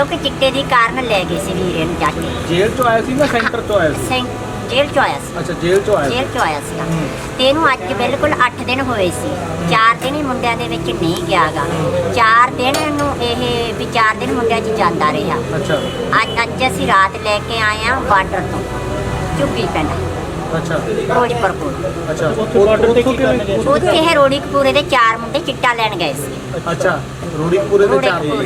ਜੋ ਕਿ ਚਿੱਟੇ ਦੀ ਕਾਰਨ ਲੈ ਗਏ ਸੀ ਵੀਰੇ ਨੂੰ ਜਾ ਕੇ। ਜੇਲ੍ਹ ਚੋਂ ਆਇਆ ਸੀ ਜਾਂ ਸੈਂਟਰ ਤੋਂ ਆਇਆ ਸੀ? ਸੈਂ ਜੇਲ੍ਹ ਚੋਂ ਆਇਆ ਸੀ। ਅੱਛਾ ਜੇਲ੍ਹ ਚੋਂ ਆਇਆ ਸੀ। ਜੇਲ੍ਹ ਚੋਂ ਆਇਆ ਸੀਗਾ ਹੂੰ। ਤੇ ਇਹਨੂੰ ਅੱਜ ਬਿਲਕੁਲ 8 ਦਿਨ ਹੋਏ ਸੀ। 4 ਦਿਨ ਹੀ ਮੁੰਡਿਆਂ ਦੇ ਵਿੱਚ ਨਹੀਂ ਗਿਆਗਾ 4 ਦਿਨ ਨੂੰ ਇਹ ਵੀ 4 ਦਿਨ ਮੁੰਡਿਆਂ 'ਚ ਜਾਂਦਾ ਰਿਹਾ। ਅੱਛਾ। ਅੱਜ ਅੱਜ ਅਸੀਂ ਰਾਤ ਲੈ ਕੇ ਆਏ ਆ ਬਾਰਡਰ ਤੋਂ ਝੁੱਗੀ ਪਿੰਡ। ਅੱਛਾ। ਫਿਰੋਜ਼ਪੁਰ ਕੋਲ। ਅੱਛਾ। ਉੱਥੋਂ ਬਾਰਡਰ ਤੇ ਕੀ ਕਰਨਗੇ ਉੱਥੇ ਇਹ ਰੋੜੀਕਪੂਰੇ ਦੇ ਚਾਰ ਮੁੰਡੇ ਚਿੱਟਾ ਲੈਣ ਗਏ ਸੀ। ਅੱਛਾ। ਰੂੜੀਪੁਰੇ ਦੇ ਚਾਰ ਹੂੰ।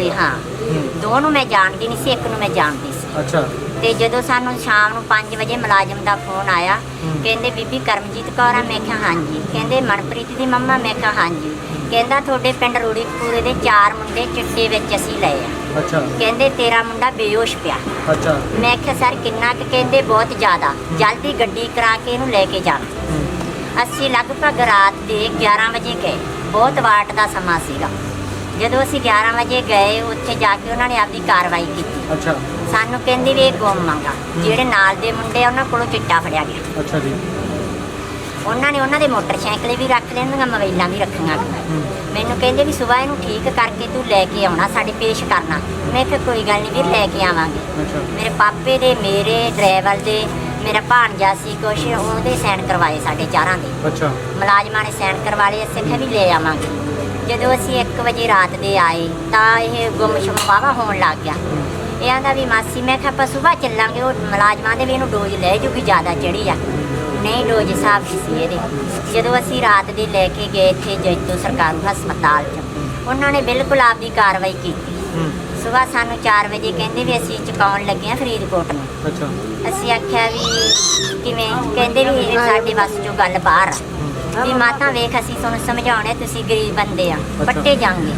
ਦੋ ਨੂੰ ਮੈਂ ਜਾਣਦੀ ਨਹੀਂ ਸੀ ਇੱਕ ਨੂੰ ਮੈਂ ਜਾਣਦੀ ਸੀ। ਅੱਛਾ। ਤੇ ਜਦੋਂ ਸਾਨੂੰ ਸ਼ਾਮ ਨੂੰ 5 ਵਜੇ ਮੁਲਾਜ਼ਮ ਦਾ ਫੋਨ ਆਇਆ। ਕਹਿੰਦੇ ਬੀਬੀ ਕਰਮਜੀਤ ਕੌਰ ਆ? ਮੈਂ ਕਿਹਾ ਹਾਂਜੀ। ਕਹਿੰਦੇ ਮਨਪ੍ਰੀਤ ਦੀ ਮੰਮਾ? ਮੈਂ ਕਿਹਾ ਹਾਂਜੀ। ਕਹਿੰਦਾ ਤੁਹਾਡੇ ਪਿੰਡ ਰੂੜੀਕਪੂਰੇ ਦੇ ਚਾਰ ਮੁੰਡੇ ਚਿੱਟੇ ਵਿੱਚ ਅਸੀਂ ਲਏ ਆ। ਅੱਛਾ। ਕਹਿੰਦੇ ਤੇਰਾ ਮੁੰਡਾ ਬੇਹੋਸ਼ ਪਿਆ। ਅੱਛਾ। ਮੈਂ ਕਿਹਾ ਸਰ ਕਿੰਨਾ ਕੁ? ਕਹਿੰਦੇ ਬਹੁਤ ਜ਼ਿਆਦਾ। ਜਲਦੀ ਗੱਡੀ ਕਰਾ ਕੇ ਇਹਨੂੰ ਲੈ ਕੇ ਜਾ। ਅਸੀਂ ਲਗਭਗ ਰਾਤ ਦੇ 11 ਵਜੇ ਗਏ। ਬਹੁਤ ਵਾਟ ਦਾ ਸਮਾਂ ਸੀਗਾ। ਜਦੋਂ ਅਸੀਂ 11 ਵਜੇ ਗਏ ਉੱਥੇ ਜਾ ਕੇ ਉਹਨਾਂ ਨੇ ਆਪਦੀ ਕਾਰਵਾਈ ਕੀਤੀ। ਅੱਛਾ। ਸਾਨੂੰ ਕਹਿੰਦੇ ਵੀ ਇਹ ਗੁੰਮ ਮੰਗਾ ਜਿਹੜੇ ਨਾਲ ਦੇ ਮੁੰਡੇ ਆ ਉਹਨਾਂ ਕੋਲੋਂ ਚਿੱਟਾ ਫੜਿਆ ਗਿਆ। ਅੱਛਾ ਜੀ। ਉਹਨਾਂ ਨੇ ਉਹਨਾਂ ਦੇ ਮੋਟਰਸਾਈਕਲ ਵੀ ਰੱਖ ਲੈਣੀਆਂ ਮੋਬਾਈਲਾਂ ਵੀ ਰੱਖੀਆਂ। ਮੈਨੂੰ ਕਹਿੰਦੇ ਵੀ ਸਵੇਰ ਇਹਨੂੰ ਠੀਕ ਕਰਕੇ ਤੂੰ ਲੈ ਕੇ ਆਉਣਾ ਸਾਡੇ ਪੇਸ਼ ਕਰਨਾ। ਮੈਂ ਕਿਹਾ ਕੋਈ ਗੱਲ ਨਹੀਂ ਵੀਰ ਲੈ ਕੇ ਆਵਾਂਗੇ। ਮੇਰੇ ਪਾਪੇ ਦੇ ਮੇਰੇ ਡਰਾਈਵਰ ਦੇ ਮੇਰਾ ਭਾਣਜਾ ਸੀ ਕੁਛ ਉਹਦੇ ਸਾਈਨ ਕਰਵਾਏ ਸਾਡੇ ਚਾਰਾਂ ਦੇ। ਅੱਛਾ। ਮੁਲਾਜ਼ਮਾਂ ਨੇ ਸਾਈਨ ਕਰਵਾ ਲਏ ਅਸੀਂ ਕਿਹਾ ਵੀ ਲੈ ਆਵਾਂਗੇ। ਜਦੋਂ ਅਸੀਂ 1 ਵਜੇ ਰਾਤ ਦੇ ਆਏ ਤਾਂ ਇਹ ਗੁੰਮਸ਼ੁਮ ਵਾਹਵਾ ਹੋਣ ਲੱਗ ਗਿਆ। ਇਹ ਆਂਦਾ ਵੀ ਮਾਸੀ ਮੈਂ ਕਿਹਾ ਆਪਾਂ ਸਵੇਰ ਚੱਲਾਂਗੇ ਉਹ ਮੁਲਾਜ਼ਮਾਂ ਦੇ ਵੀ ਇਹਨੂੰ ਡੋਜ਼ ਲੈ ਜੂਗੀ ਜ਼ਿਆਦਾ ਚੜੀ ਆ। ਨਹੀਂ ਡੋਜ਼ ਹਿਸਾਬ ਦੀ ਸੀ ਇਹਦੇ। ਜਦੋਂ ਅਸੀਂ ਰਾਤ ਦੇ ਲੈ ਕੇ ਗਏ ਇੱਥੇ ਜੈਤੋ ਸਰਕਾਰੂ ਹਸਪਤਾਲ 'ਚ ਉਹਨਾਂ ਨੇ ਬਿਲਕੁਲ ਆਪਦੀ ਕਾਰਵਾਈ ਕੀਤੀ। ਸਵੇਰ ਸਾਨੂੰ 4 ਵਜੇ ਕਹਿੰਦੇ ਵੀ ਅਸੀਂ ਚੁਕਾਉਣ ਲੱਗੇ ਆ ਫਰੀਦਕੋਟ ਨੂੰ। ਅੱਛਾ। ਅਸੀਂ ਆਖਿਆ ਵੀ ਕਿਵੇਂ? ਕਹਿੰਦੇ ਵੀ ਸਾਡੇ ਵੱਸ ਚੋਂ ਗੱਲ ਬਾਹਰ ਆ। ਵੀ ਮਾਤਾ ਵੇਖ ਅਸੀਂ ਤੁਹਾਨੂੰ ਸਮਝਾਉਣੇ ਤੁਸੀਂ ਗਰੀਬ ਬੰਦੇ ਆ ਪੱਟੇ ਜਾਣਗੇ।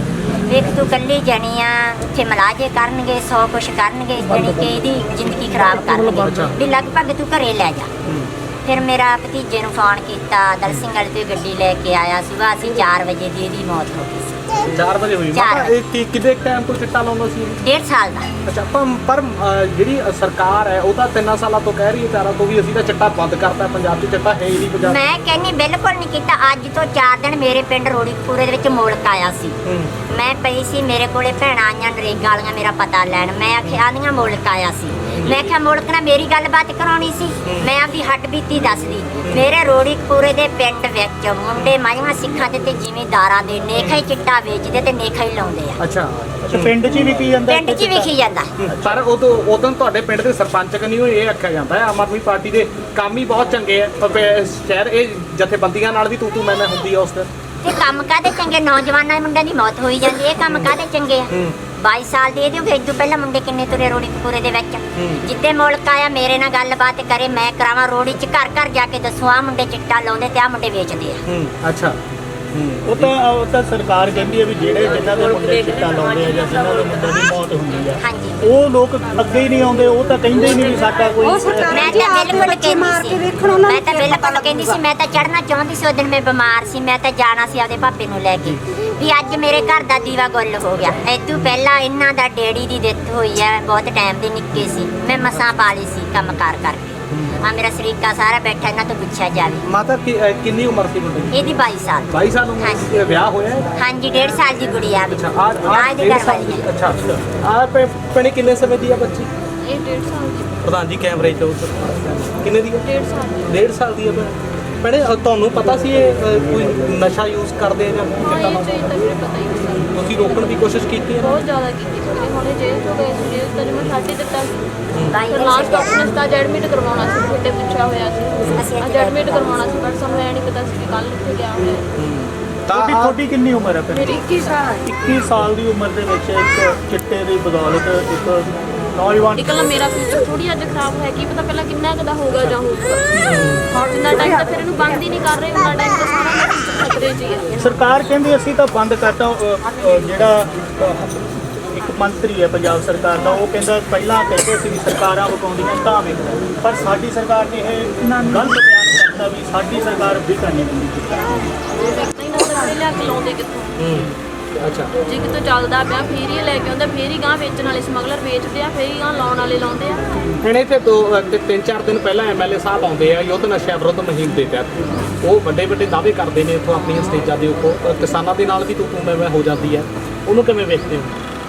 ਵੇਖ ਤੂੰ ਕੱਲੀ ਜਾਣੀ ਆ ਉੱਥੇ ਮਲਾਜੇ ਕਰਨਗੇ ਸੌ ਕੁਛ ਕਰਨਗੇ ਜਿਹੜੀ ਕਿ ਇਹਦੀ ਜ਼ਿੰਦਗੀ ਖਰਾਬ। ਕਰਨਗੇ ਵੀ ਲਗਭਗ ਤੂੰ ਘਰੇ ਲੈ ਜਾ। ਫਿਰ ਮੇਰਾ ਭਤੀਜੇ ਨੂੰ ਫੋਨ ਕੀਤਾ ਦਲ ਸਿੰਘ ਵਾਲੇ ਤੋਂ ਗੱਡੀ ਲੈ ਕੇ ਆਇਆ ਸੁਬਾਹ ਅਸੀਂ 4 ਵਜੇ ਦੀ ਇਹਦੀ ਮੌਤ ਹੋ ਗਈ ਸੀ। 4 ਵਜੇ ਹੋਈ। ਚਾਰ ਮਾਤਾ ਇਹ ਕਿ ਕਿੰਨੇ ਟਾਈਮ ਤੋਂ ਚਿੱਟਾ ਲਾਉਂਦਾ ਸੀ? ਇਹ? ਡੇਢ ਸਾਲ ਦਾ। ਅੱਛਾ ਪਰ ਪਰ ਅ, ਜਿਹੜੀ ਅ, ਸਰਕਾਰ ਹੈ ਉਹ ਤਾਂ ਤਿੰਨਾਂ ਸਾਲਾਂ ਤੋਂ ਕਹਿ ਰਹੀ ਹੈ ਚਾਰਾਂ ਤੋਂ ਵੀ ਅਸੀਂ ਤਾਂ ਚਿੱਟਾ ਬੰਦ ਕਰਤਾ ਪੰਜਾਬ 'ਚ ਚਿੱਟਾ ਹੈ ਹੀ ਨਹੀਂ ਪੰਜਾਬ 'ਚ। ਮੈਂ ਕਹਿੰਨੀ ਬਿਲਕੁਲ ਨਹੀਂ ਕੀਤਾ। ਅੱਜ ਤੋਂ 4 ਦਿਨ ਮੇਰੇ ਪਿੰਡ ਰੋੜੀਪੂਰੇ ਦੇ ਵਿੱਚ ਮੋਲਕ ਆਇਆ ਸੀ। ਹੂੰ। ਮੈਂ ਪਈ ਸੀ ਮੇਰੇ ਕੋਲੇ ਭੈਣਾਂ ਆਈਆਂ ਨਰੇਗਾ ਵਾਲੀਆਂ ਮੇਰਾ ਪਤਾ ਲੈਣ। ਮੈਂ ਆਖਿਆ ਆਂਦੀਆਂ ਮੁਲਕ ਆਇਆ ਸੀ। ਮੈਂ ਮੁਲਕ ਨਾਲ ਮੇਰੀ ਗੱਲਬਾਤ ਕਰਾਉਣੀ ਸੀ। ਮੈਂ ਆਪਦੀ ਹੱਡ ਬੀਤੀ ਦੱਸਦੀ। ਮੇਰੇ ਰੋੜੀਪੂਰੇ ਦੇ ਪਿੰਡ ਵਿੱਚ ਮੁੰਡੇ ਮਾਈਆਂ ਸਿੱਖਾਂ ਦੇ ਤੇ ਜ਼ਿਮੀਂਦਾਰਾਂ ਦੇ ਨੇਖਾ ਹੀ ਚਿੱਟਾ ਵੇਚਦੇ ਤੇ ਨੇਖਾ ਹੀ ਲਾਉਂਦੇ ਆ। ਅੱਛਾ। ਪਿੰਡ 'ਚ ਹੀ ਵਿਕੀ ਜਾਂਦਾ ਪਿੰਡ 'ਚ ਹੀ ਵੇਖੀ ਜਾਂਦਾ। ਪਰ ਉਦੋਂ ਉਦੋਂ ਤੁਹਾਡੇ ਪਿੰਡ ਦੇ ਸਰਪੰਚ ਕਨੀ ਇਹ ਆਖਿਆ ਜਾਂਦਾ ਹੈ ਆਮ ਆਦਮੀ ਪਾਰਟੀ ਦੇ ਕੰਮ ਹੀ ਬਹੁਤ ਚੰਗੇ ਆ। ਪਰ ਸ਼ਹਿਰ ਇਹ ਜਥੇਬੰਦੀਆਂ ਨਾਲ ਵੀ ਤੂੰ ਤੂੰ ਮੈਂ ਮੈਂ ਹੁੰਦੀ ਆ ਉਸ ਤੇ ਤੇ ਕੰਮ ਕਾਦੇ ਚੰਗੇ? ਨੌਜਵਾਨਾਂ ਦੇ ਮੁੰਡਿਆਂ ਦੀ ਮੌਤ ਹੋਈ ਜਾਂਦੀ ਇਹ ਕੰਮ ਕਾਦੇ ਚੰਗੇ ਆ? 22 ਸਾਲ ਦੇ ਇਹਦੇ ਫਿਰ ਤੋਂ ਪਹਿਲਾਂ ਮੁੰਡੇ ਕਿੰਨੇ ਤੁਰੇ ਰੋੜੀ ਕਪੂਰੇ ਦੇ ਵਿੱਚ। ਜਿੱਦੇ ਮੁਲਕ ਆਇਆ ਮੇਰੇ ਨਾਲ ਗੱਲਬਾਤ ਕਰੇ ਮੈਂ ਕਰਾਵਾਂ ਰੋੜੀ ਚ ਘਰ ਘਰ ਜਾ ਕੇ ਦੱਸੋ ਆ ਮੁੰਡੇ ਚਿੱਟਾ ਲਾਉਂਦੇ ਤੇ ਆ ਮੁੰਡੇ ਵੇਚਦੇ ਆ। ਹੂੰ ਅੱਛਾ। ਉਹ ਤਾਂ ਉਹ ਤਾਂ ਸਰਕਾਰ ਕਹਿੰਦੀ ਹੈ ਵੀ ਜਿਹੜੇ ਜਿਨ੍ਹਾਂ ਦੇ ਮੁੰਡੇ ਚਿੱਟਾ ਲਾਉਂਦੇ ਆ ਜਾਂ ਜਿਨ੍ਹਾਂ ਦੇ ਮੁੰਡੇ ਦੀ ਮੌਤ ਹੁੰਦੀ ਆ ਹਾਂਜੀ। ਉਹ ਲੋਕ ਅੱਗੇ ਹੀ ਨਹੀਂ ਆਉਂਦੇ ਉਹ ਤਾਂ ਕਹਿੰਦੇ ਹੀ ਨਹੀਂ ਵੀ ਸਾਡਾ ਕੋਈ ਉਹ ਸਰਕਾਰ ਮੈਂ ਤਾਂ ਬਿਲਕੁਲ ਕਹਿੰਦੀ ਸੀ। ਮੈਂ ਤਾਂ ਬਿਲਕੁਲ ਕਹਿੰਦੀ ਸੀ ਮੈਂ ਤਾਂ ਚੜਨਾ ਚਾਹੁੰਦੀ ਸੀ ਉਸ ਦਿਨ ਮੈਂ ਬਿਮਾਰ ਸੀ ਮੈਂ ਤਾਂ ਜਾਣਾ ਸੀ ਆਪਦੇ ਪਾਪੇ ਨੂੰ ਲੈ ਕੇ। ਵੀ ਅੱਜ ਮੇਰੇ ਘਰ ਦਾ ਦੀਵਾ ਗੁੱਲ ਹੋ ਗਿਆ। ਐਤੂ ਪਹਿਲਾਂ ਇਹਨਾਂ ਦਾ ਡੈਡੀ ਦੀ ਡੈਥ ਹੋਈ ਹੈ ਬਹੁਤ ਟਾਈਮ ਦੇ ਨਿੱਕੇ ਸੀ। ਮੈਂ ਮਸਾਂ ਪਾਲੀ ਸੀ ਕੰਮਕਾਰ ਕਰਕੇ। ਆ ਮੇਰਾ ਸਰੀਕਾ ਸਾਰਾ ਬੈਠਾ ਇਹਨਾਂ ਤੋਂ ਪੁੱਛਿਆ ਜਾਵੇ। ਮਾਤਾ ਕਿ- ਅ, ਕਿੰਨੀ ਉਮਰ ਸੀ ਮੁੰਡੇ ਦੀ? ਇਹਦੀ 22 ਸਾਲ। 22 ਸਾਲ ਉਮਰ। ਸੀ ਇਹ ਵਿਆਹ ਹੋਇਆ ਹੈ? ਹਾਂਜੀ 1.5 ਸਾਲ ਦੀ ਗੁੜੀਆ ਵੀ ਅੱਛਾ ਆ ਆ ਆ ਇਹਦੇ ਡੇਢ ਘਰ ਸਾਲ ਵਾਲੀ ਦੀ ਹੈ ਅੱਛਾ। ਅੱਛਾ ਆ ਪਣੀ ਕਿੰਨੇ ਸਮੇਂ ਦੀ ਆ ਬੱਚੀ? ਇਹ ਡੇਢ ਸਾਲ ਦੀ। ਪ੍ਰਧਾਨ ਜੀ ਕੈਮਰੇ 'ਚ। ਕਿੰਨੇ ਦੀ ਹੈ ਡੇਢ ਸਾਲ ਦੀ। ਡੇਢ ਸਾਲ ਦੀ ਹੈ ਭੈਣੇ। ਅ, ਤੁਹਾਨੂੰ ਪਤਾ ਸੀ ਇਹ ਅ, ਕੋਈ ਨਸ਼ਾ ਯੂਜ਼ ਕਰਦੇ ਆ ਜਾਂ ਹਾਂ ਇਹ ਲਾਉਂਦੇ ਚੀਜ਼ ਤਾਂ ਮੈਨੂੰ ਪਤਾ ਹੀ ਨਹੀਂ ਸੀ। ਤੁਸੀਂ ਰੋਕਣ ਦੀ ਕੋਸ਼ਿਸ਼ ਕੀਤੀ ਹੈ? ਬਹੁਤ ਜ਼ਿਆਦਾ ਕੀਤੀ ਸੀ ਵੀਰੇ ਹੁਣੇ ਜੇਲ੍ਹ ਤੋਂ ਗਏ ਸੀ। ਜੇਲ੍ਹ ਤੋਂ ਮੈਂ ਹੀ। ਦਿੱਤਾ ਸੀ ਫਿਰ ਲਾਸਟ ਆਪਸ਼ਨ ਤਾਂ ਐਡਮਿਟ ਕਰਵਾਉਣਾ ਸੀ। ਛੋਟੇ ਪੁੱਛਿਆ ਹੋਇਆ ਸੀ। ਅਸੀਂ ਅੱਜ ਐਡਮਿਟ ਕਰਵਾਉਣਾ ਸੀ ਪਰ ਸਾਨੂੰ ਇਹ ਨਹੀਂ ਪਤਾ ਸੀ ਕਿ ਕੱਲ ਇੱਥੇ ਗਿਆ ਹੋਇਆ। ਤੁਹਾਡੀ ਤੁਹਾਡੀ ਕਿੰਨੀ ਉਮਰ ਹੈ ਮੇਰੀ 21 ਸਾਲ। 21 ਸਾਲ ਦੀ ਉਮਰ ਦੇ ਵਿੱਚ ਇੱਕ ਚਿੱਟੇ ਦੀ ਬਦੌਲਤ ਇੱਕ ਨੌਜਵਾਨ ਇਕੱਲਾ ਮੇਰਾ ਫਿਊਚਰ ਥੋੜੀ ਅੱਜ ਖਰਾਬ ਹੈ। ਕੀ ਪਤਾ ਪਹਿਲਾਂ ਕਿੰਨਾ ਕਦਾ ਹੋਊਗਾ ਜਾਂ ਹੋਊਗਾ। ਜਿੰਨਾ ਟਾਈਮ ਤਾਂ ਫਿਰ ਇਹਨੂੰ ਬੰਦ ਹੀ ਨਹੀਂ ਕਰ ਰਹੇ ਉਹਨਾਂ ਟਾਈਮ ਤਾਂ ਸਾਰਾ ਮੇਰਾ future ਖਤਰੇ 'ਚ ਹੀ ਹੈ। ਸਰਕਾਰ ਕਹਿੰਦੀ ਅਸੀਂ ਤਾਂ ਬੰਦ ਕਰਤਾ ਅ, ਅ, ਜਿਹੜਾ ਅ, ਇੱਕ ਮੰਤਰੀ ਹੈ ਪੰਜਾਬ ਸਰਕਾਰ ਦਾ ਉਹ ਕਹਿੰਦਾ ਪਹਿਲਾਂ ਕਹਿੰਦੇ ਸੀ ਵੀ ਸਰਕਾਰਾਂ ਵਕਾਉਂਦੀਆਂ ਤਾਂ ਵੀ ਪਰ ਸਾਡੀ ਸਰਕਾਰ ਨੇ ਇਹ ਗਲਤ ਬਿਆਨ ਕਰਤਾ ਵੀ ਸਾਡੀ ਸਰਕਾਰ ਵੀ ਕਰਨੀ ਦਿੰਦੀ। ਚਿੱਟਾ ਨਹੀਂ ਨਾ ਤਾਂ ਲਿਆ ਕੇ ਲਾਉਂਦੇ ਕਿੱਥੋਂ? ਹੂੰ। ਅੱਛਾ। ਜੇ ਕਿਤੋਂ ਚੱਲਦਾ ਪਿਆ ਫੇਰ ਹੀ ਇਹ ਲੈ ਕੇ ਆਉਂਦਾ ਫੇਰ ਹੀ ਗਾਂ ਵੇਚਣ ਵਾਲੇ ਸਮਗਲਰ ਵੇਚਦੇ ਆ ਫੇਰ ਹੀ ਗਾਂ ਲਾਉਣ ਵਾਲੇ ਲਾਉਂਦੇ ਆ। ਹੁਣ ਇੱਥੇ ਦੋ ਤੇ ਤਿੰਨ ਚਾਰ ਦਿਨ ਪਹਿਲਾਂ ਐਮਐਲਏ ਸਾਹਿਬ ਆਉਂਦੇ ਆ ਯੁੱਧ ਨਸ਼ਾ ਵਿਰੁੱਧ ਮੁਹਿੰਮ ਦੇ ਤਹਿਤ। ਉਹ ਵੱਡੇ ਵੱਡੇ ਦਾਅਵੇ ਕਰਦੇ ਨੇ ਇੱਥੋਂ ਆਪਣੀਆਂ ਸਟੇਜਾਂ ਦੇ ਉੱਪਰ। ਕਿਸਾਨਾਂ ਦੇ ਨਾਲ ਵੀ ਤੂੰ ਤੂੰ ਮੈਂ ਮੈਂ ਹੋ ਜਾਂਦੀ ਹੈ। ਉਹਨੂੰ ਕਿਵੇਂ ਵੇਖਦੇ ਹੋ?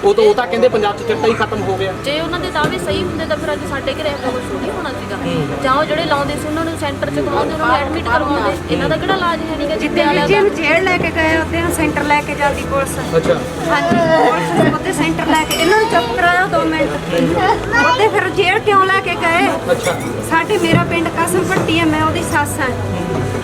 ਉਹ ਤਾਂ ਉਹ ਤਾਂ ਕਹਿੰਦੇ ਪੰਜਾਬ 'ਚ ਚਿੱਟਾ ਹੀ ਖਤਮ ਹੋ ਗਿਆ। ਜੇ ਉਹਨਾਂ ਦੇ ਦਾਅਵੇ ਸਹੀ ਹੁੰਦੇ ਤਾਂ ਫਿਰ ਅੱਜ ਸਾਡੇ ਘਰੇ ਇਹੋ ਕੁਝ ਥੋੜੀ ਹੋਣਾ ਸੀਗਾ। ਜਾਂ ਉਹ ਜਿਹੜੇ ਲਾਉਂਦੇ ਸੀ ਉਹਨਾਂ ਨੂੰ ਸੈਂਟਰ 'ਚ ਕਰਵਾਉਂਦੇ ਉਹਨਾਂ ਨੂੰ ਐਡਮਿਟ ਕਰਵਾਉਂਦੇ ਇਹਨਾਂ ਦਾ ਕਿਹੜਾ ਇਲਾਜ ਹੈ ਨਹੀਂਗਾ ਜਿੱਤੇ ਵਾਲਿਆਂ ਦਾ ਜੇਲ੍ਹ ਲੈ ਕੇ ਗਏ ਉੱਤੇ ਨੂੰ ਸੈਂਟਰ ਲੈ ਕੇ ਜਾਂਦੀ ਪੁਲਿਸ। ਅੱਛਾ। ਹਾਂਜੀ ਪੁਲਿਸ ਉੱਤੇ ਸੈਂਟਰ ਲੈ ਕੇ ਇਹਨਾਂ ਨੂੰ ਚੁੱਪ ਕਰਾਇਆ 2 ਮਿੰਟ। ਉੱਤੇ ਫਿਰ ਜੇਲ੍ਹ ਕਿਉਂ ਲੈ ਕੇ ਗਏ? ਅੱਛਾ। ਸਾਡੇ ਮੇਰਾ ਪਿੰਡ ਕਸਮ ਪੱਟੀ ਹੈ ਮੈਂ ਉਹਦੀ ਸੱਸ ਹਾਂ।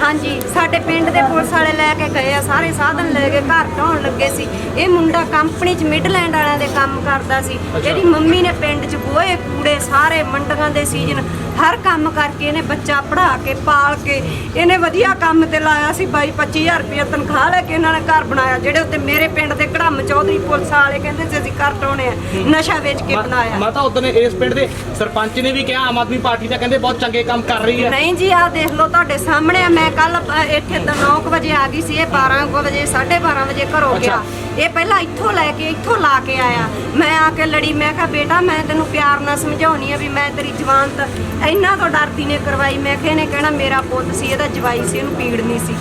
ਹਾਂਜੀ ਸਾਡੇ ਪਿੰਡ ਦੇ ਪੁਲਿਸ ਵਾਲੇ ਲੈ ਕੇ ਗਏ ਆ ਸਾਰੇ ਸਾਧਨ ਲੈ ਕੇ ਘਰ ਢਾਉਣ ਲੱਗੇ ਸੀ। ਇਹ ਮੁੰਡਾ ਕੰਪਨੀ 'ਚ ਮਿਡਲੈਂਡ ਵਾਲਿਆਂ ਦੇ ਕੰਮ ਕਰਦਾ ਸੀ। ਇਹਦੀ ਮੰਮੀ ਨੇ ਪਿੰਡ 'ਚ ਗੋਹੇ ਕੂੜੇ ਸਾਰੇ ਮੰਡੀਆਂ ਦੇ ਸੀਜ਼ਨ ਹਰ ਕੰਮ ਕਰਕੇ ਇਹਨੇ ਬੱਚਾ ਪੜ੍ਹਾ ਕੇ ਪਾਲ ਕੇ ਇਹਨੇ ਵਧੀਆ ਕੰਮ ਤੇ ਲਾਇਆ ਸੀ। 22 25000 ਰੁਪਏ ਤਨਖਾਹ ਲੈ ਕੇ ਇਹਨਾਂ ਨੇ ਘਰ ਬਣਾਇਆ ਜਿਹੜੇ ਉੱਤੇ ਮੇਰੇ ਪਿੰਡ ਦੇ ਕੜਮ ਚੌਧਰੀ ਪੁਲਿਸ ਵਾਲੇ ਕਹਿੰਦੇ ਸੀ ਅਸੀਂ ਘਰ ਢਾਉਣੇ ਆ ਨਸ਼ਾ ਵੇਚ ਕੇ ਬਣਾਇਆ। ਮੈਂ ਤਾਂ ਉਦੋਂ ਇਸ ਪਿੰਡ ਦੇ ਸਰਪੰਚ ਨੇ ਵੀ ਕਿਹਾ ਆਮ ਆਦਮੀ ਪਾਰਟੀ ਦਾ ਕਹਿੰਦੇ ਬਹੁਤ ਚੰਗੇ ਕੰਮ ਕਰ ਰਹੀ ਹੈ। ਨਹੀਂ ਜੀ ਆਹ ਦੇਖ ਲਓ ਤੁਹਾਡੇ ਸਾਹਮਣੇ ਆ ਮੈਂ ਕੱਲ ਇੱਥੇ 9 ਵਜੇ ਆ ਗਈ ਸੀ ਇਹ 12 ਕੁ ਵਜੇ 12:30 ਵਜੇ ਘਰੋਂ ਗਿਆ। ਇਹ ਪਹਿਲਾਂ ਇੱਥੋਂ ਲੈ ਕੇ ਇੱਥੋਂ ਲਾ ਕੇ ਆਇਆ। ਮੈਂ ਆ ਕੇ ਲੜੀ ਮੈਂ ਕਿਹਾ ਬੇਟਾ ਮੈਂ ਤੈਨੂੰ ਪਿਆਰ ਨਾਲ ਸਮਝਾਉਣੀ ਆ ਵੀ ਮੈਂ ਤੇਰੀ ਜਵਾਨਤ ਇੰਨਾ ਤੋਂ ਡਰਦੀ ਨੇ ਕਰਵਾਈ। ਮੈਂ ਕਿਹਾ ਇਹਨੇ ਕਹਿਣਾ ਮੇਰਾ ਪੁੱਤ ਸੀ ਇਹਦਾ ਜਵਾਈ ਸੀ ਇਹਨੂੰ ਪੀੜ ਨਹੀਂ ਸੀ।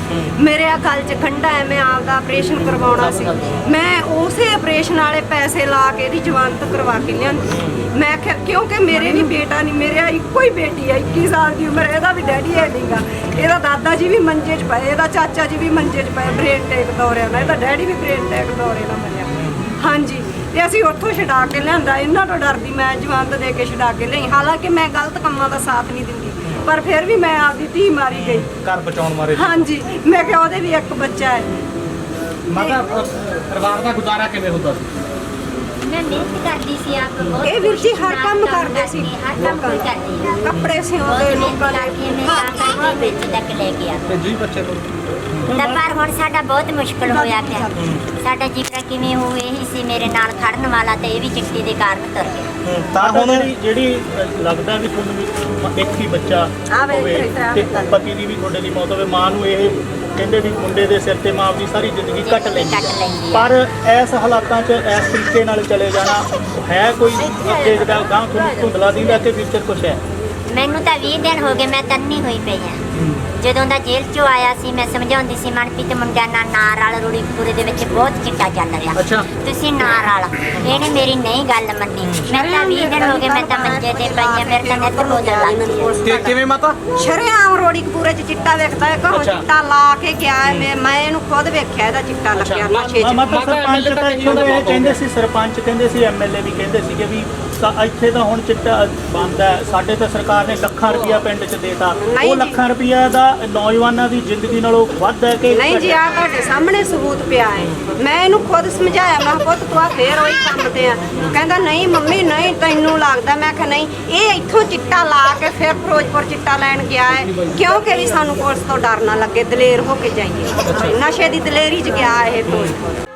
ਮੇਰੇ ਆ ਗੱਲ 'ਚ ਖੰਡਾ ਹੈ ਮੈਂ ਆਪਦਾ ਆਪਰੇਸ਼ਨ ਕਰਵਾਉਣਾ ਸੀ। ਮੈਂ ਉਸੇ ਆਪਰੇਸ਼ਨ ਵਾਲੇ ਪੈਸੇ ਲਾ ਕੇ ਇਹਦੀ ਜਵਾਨਤ ਕਰਵਾ ਕੇ ਲਿਆਂਦੀ। ਮੈਂ ਕਿਹਾ ਕਿਉਂਕਿ ਮੇਰੇ ਵੀ ਬੇਟਾ ਨਹੀਂ ਮੇਰੇ ਇੱਕੋ ਹੀ ਬੇਟੀ ਆ 21 ਸਾਲ ਦੀ ਉਮਰ ਇਹਦਾ ਵੀ ਡੈਡੀ ਹੈ ਨਹੀਂਗਾ ਇਹਦਾ ਦਾਦਾ ਜੀ ਵੀ ਮੰਜੇ 'ਚ ਪਏ ਇਹਦਾ ਚਾਚਾ ਜੀ ਵੀ ਮੰਜੇ 'ਚ ਪਏ ਬ੍ਰੇਨ ਟੇਕ ਦੌਰਿਆਂ ਨਾਲ ਇਹਦਾ ਡੈਡੀ ਵੀ ਬ੍ਰੇਨ ਟੇਕ ਦੌਰੇ ਨਾਲ ਮਰਿਆ ਹਾਂਜੀ ਤੇ ਅਸੀਂ ਉੱਥੋਂ ਛਡਾ ਕੇ ਲਿਆਂਦਾ ਇਹਨਾਂ ਤੋਂ ਡਰਦੀ ਮੈਂ ਜਵਾਨਤ ਦੇ ਕੇ ਛਡਾ ਕੇ ਲਈ ਹਾਲਾਂਕਿ ਮੈਂ ਗਲਤ ਕੰਮਾਂ ਦਾ ਸਾਥ ਨਹੀਂ ਦਿੰਦੀ ਪਰ ਫਿਰ ਵੀ ਮੈਂ ਆਪਦੀ ਧੀ ਮਾਰੀ ਗਈ। ਘਰ ਬਚਾਉਣ ਮਾਰੇ ਹਾਂਜੀ ਮੈਂ ਕਿਹਾ ਉਹਦੇ ਵੀ ਇੱਕ ਬੱਚਾ ਹੈ। ਮਾਤਾ ਪਰਿਵਾਰ ਦਾ ਗੁਜ਼ਾਰਾ ਕਿਵੇਂ ਹੁੰਦਾ ਸੀ? ਮੈਂ ਮਿਹਨਤ ਕਰਦੀ ਸੀ ਆਪ ਬਹੁਤ ਇਹ ਵੀਰ ਜੀ ਹਰ ਕੰਮ ਕਰਦੇ ਸੀ। ਹਰ ਕੰਮ ਕੋਈ ਕਰਦੀ ਕੱਪੜੇ ਬਹੁਤ ਸਿਉਂਦੇ ਮਿਹਨਤ ਲੋਕਾਂ ਕਰਕੇ ਮੈਂ ਤਾਂ ਕਰਕੇ ਵਿੱਚ ਤੱਕ ਲੈ ਕੇ ਆ। ਤੇ ਜੀ ਬੱਚੇ ਤੋਂ ਤਾਂ ਪਰ ਹੁਣ ਸਾਡਾ ਬਹੁਤ ਮੁਸ਼ਕਲ ਹੋਇਆ ਪਿਆ। ਸਾਡਾ ਜੀਵਨ ਕਿਵੇਂ ਹੋ ਇਹੀ ਸੀ ਮੇਰੇ ਨਾਲ ਖੜਨ ਵਾਲਾ ਤੇ ਇਹ ਵੀ ਚਿੱਟੀ ਦੇ ਕਾਰਨ ਤੁਰ ਗਿਆ। ਤਾਂ ਹੁਣ ਜਿਹੜੀ ਜਿਹੜੀ ਅ, ਲੱਗਦਾ ਵੀ ਤੁਹਾਨੂੰ ਵੀ ਇੱਕ ਹੀ ਬੱਚਾ ਹੋਵੇ ਇੱਧਰ ਤੇ। ਪਤੀ ਦੀ ਵੀ ਤੁਹਾਡੇ ਦੀ ਮੌਤ ਹੋਵੇ ਮਾਂ ਨੂੰ ਇਹ ਕਹਿੰਦੇ ਵੀ ਮੁੰਡੇ ਦੇ ਸਿਰ ਤੇ ਮਾਂ ਆਪਣੀ ਸਾਰੀ ਜ਼ਿੰਦਗੀ ਕੱਟ ਲੈਂਦੀ ਕੱਟ ਲੈਂਦੀ ਹੈ। ਹੈ। ਪਰ ਇਸ ਹਾਲਾਤਾਂ 'ਚ ਇਸ ਤਰੀਕੇ ਨਾਲ ਚਲੇ ਜਾਣਾ ਹੈ ਕੋਈ ਅੱਗੇ ਜਿਹੜਾ ਗਾਂ ਤੁਹਾਨੂੰ ਧੁੰਦਲਾ ਦਿੰਦਾ ਕਿ ਫਿਊਚਰ ਕੁਛ ਹੈ ਮੈਨੂੰ ਤਾਂ 20 ਦਿਨ ਹੋ ਗਏ ਮੈਂ ਤੰਨੀ ਹੋਈ ਪਈ ਆ ਜਦੋਂ ਦਾ ਜੇਲ੍ਹ ਚੋਂ ਆਇਆ ਸੀ ਮੈਂ ਸਮਝਾਉਂਦੀ ਸੀ ਮਨਪ੍ਰੀਤ ਮੁੰਡਿਆਂ ਨਾਲ ਨਾਰ ਵਾਲਾ ਰੂੜੀਪੁਰੇ ਦੇ ਵਿੱਚ ਬਹੁਤ ਚਿੱਟਾ ਚੱਲ ਰਿਹਾ। ਅੱਛਾ। ਤੁਸੀਂ ਨਾਰ ਵਾਲਾ ਇਹਨੇ ਮੇਰੀ ਨਹੀਂ ਗੱਲ ਮੰਨੀ। ਮੈਂ ਤਾਂ 20 ਦਿਨ ਹੋ ਗਏ ਮੈਂ ਤਾਂ ਮੰਜੇ ਤੇ ਪਈ ਆ ਮੇਰੇ ਤਾਂ ਨਿੱਤ ਬੋਤਲ ਲੱਗ ਗਈ ਕਿ ਕਿਵੇਂ ਮਾਤਾ? ਸ਼ਰੇਆਮ ਰੋੜੀ ਕਪੂਰੇ 'ਚ ਚਿੱਟਾ ਵੇਖਦਾ ਹੈ ਅੱਛਾ। ਚਿੱਟਾ ਲਾ ਕੇ ਗਿਆ ਮੈਂ ਮੈਂ ਇਹਨੂੰ ਖੁਦ ਵੇਖਿਆ ਇਹਦਾ ਚਿੱਟਾ ਲੱਗਿਆ। ਨਸ਼ੇ 'ਚ। ਮਾਤਾ ਸਰਪੰਚ ਤਾਂ ਤਾਂ ਕਹਿੰਦੇ ਸੀ ਸਰਪੰਚ ਕਹਿੰਦੇ ਸੀ ਐਮਐਲਏ ਵੀ ਕਹਿੰਦੇ ਸੀਗੇ ਵੀ ਸਾ- ਇੱਥੇ ਤਾਂ ਹੁਣ ਚਿੱਟਾ ਬੰਦ ਹੈ। ਸਾਡੇ ਤਾਂ ਸਰਕਾਰ ਨੇ ਲੱਖਾਂ ਰੁਪਇਆ ਪਿੰਡ 'ਚ ਦੇਤਾ। ਨਹੀਂ ਉਹ ਜੀ। ਲੱਖਾਂ ਰੁਪਇਆ ਦਾ ਨੌਜਵਾਨਾਂ ਦੀ ਜ਼ਿੰਦਗੀ ਨਾਲੋਂ ਵੱਧ ਹੈ ਕਿ ਨਹੀਂ ਜੀ ਆ ਤੁਹਾਡੇ ਸਾਹਮਣੇ ਸਬੂਤ ਪਿਆ ਹੈ। ਮੈਂ ਇਹਨੂੰ ਖੁਦ ਸਮਝਾਇਆ। ਮੈਂ ਕਿਹਾ, ਪੁੱਤ ਤੂੰ ਆ ਫੇਰ ਉਹੀ ਕੰਮ ਤੇ ਆ। ਕਹਿੰਦਾ ਨਹੀਂ ਮੰਮੀ ਨਹੀਂ ਤੈਨੂੰ ਲੱਗਦਾ। ਮੈਂ ਕਿਹਾ ਨਹੀਂ ਇਹ ਇੱਥੋਂ ਚਿੱਟਾ ਲਾ ਕੇ ਫਿਰ ਫਿਰੋਜ਼ਪੁਰ ਚਿੱਟਾ ਲੈਣ ਗਿਆ ਹੈ। ਕਿਉਂਕਿ ਵੀ ਸਾਨੂੰ ਪੁਲਿਸ ਤੋਂ ਡਰ ਨਾ ਲੱਗੇ? ਦਲੇਰ ਹੋ ਕੇ ਜਾਈਏ। ਨਸ਼ੇ ਦੀ ਦਲੇਰੀ 'ਚ ਗਿਆ ਇਹ ਫਿਰੋਜ਼ਪੁਰ।